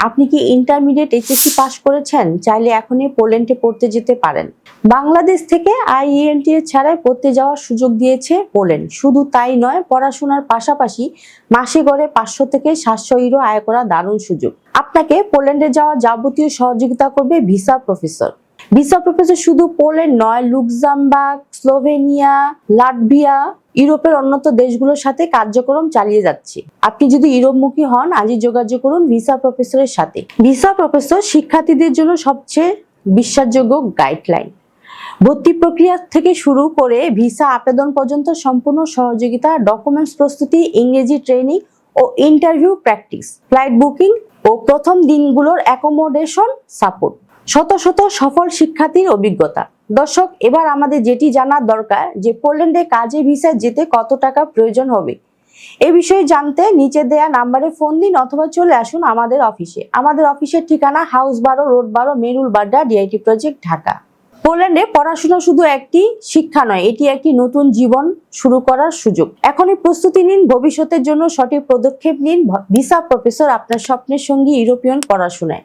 আপনি কি intermediate HSC pass করেছেন? চাইলে এখনই পোল্যান্ডে পড়তে যেতে পারেন। বাংলাদেশ থেকে আইইএলটি ছাড়াই পড়তে যাওয়ার সুযোগ দিয়েছে পোল্যান্ড। শুধু তাই নয়, পড়াশোনার পাশাপাশি মাসে গড়ে পাঁচশো থেকে সাতশো ইউরো আয় করা দারুণ সুযোগ। আপনাকে পোল্যান্ডে যাওয়া যাবতীয় সহযোগিতা করবে ভিসা প্রফেসর। ভিসা প্রফেসর শুধু পোল্যান্ড নয় লুক্সামবার্গ স্লোভেনিয়া লাটভিয়া ইউরোপের অন্যত দেশগুলোর সাথে কার্যক্রম চালিয়ে যাচ্ছে। আপনি যদি ইউরোপমুখী হন, আজই যোগাযোগ করুন ভিসা প্রফেসরের সাথে। ভিসা প্রফেসর শিক্ষার্থীদের জন্য সবচেয়ে বিশ্বাসযোগ্য গাইডলাইন ভর্তি প্রক্রিয়া থেকে শুরু করে ভিসা আবেদন পর্যন্ত সম্পূর্ণ সহযোগিতা ডকুমেন্টস প্রস্তুতি, ইংরেজি ট্রেনিং ও ইন্টারভিউ প্র্যাকটিস ফ্লাইট বুকিং ও প্রথম দিনগুলোর অ্যাকোমোডেশন সাপোর্ট শত শত সফল শিক্ষার্থীর অভিজ্ঞতা। দর্শক, এবার আমাদের যেটি জানার দরকার যে পোল্যান্ডে কাজে ভিসায় যেতে কত টাকা প্রয়োজন হবে? এ বিষয়ে জানতে নিচে দেয়া নাম্বারে ফোন দিন অথবা চলে আসুন আমাদের অফিসে। আমাদের অফিসের ঠিকানা হাউস বারো, রোড বারো, মেরুল বাড্ডা, ডিআইটি প্রজেক্ট, ঢাকা। পোল্যান্ডে পড়াশোনা শুধু একটি শিক্ষা নয়, এটি একটি নতুন জীবন শুরু করার সুযোগ। এখনই প্রস্তুতি নিন, ভবিষ্যতের জন্য সঠিক পদক্ষেপ নিন, ভিসা প্রফেসর আপনার স্বপ্নের সঙ্গী ইউরোপিয়ান পড়াশোনায়।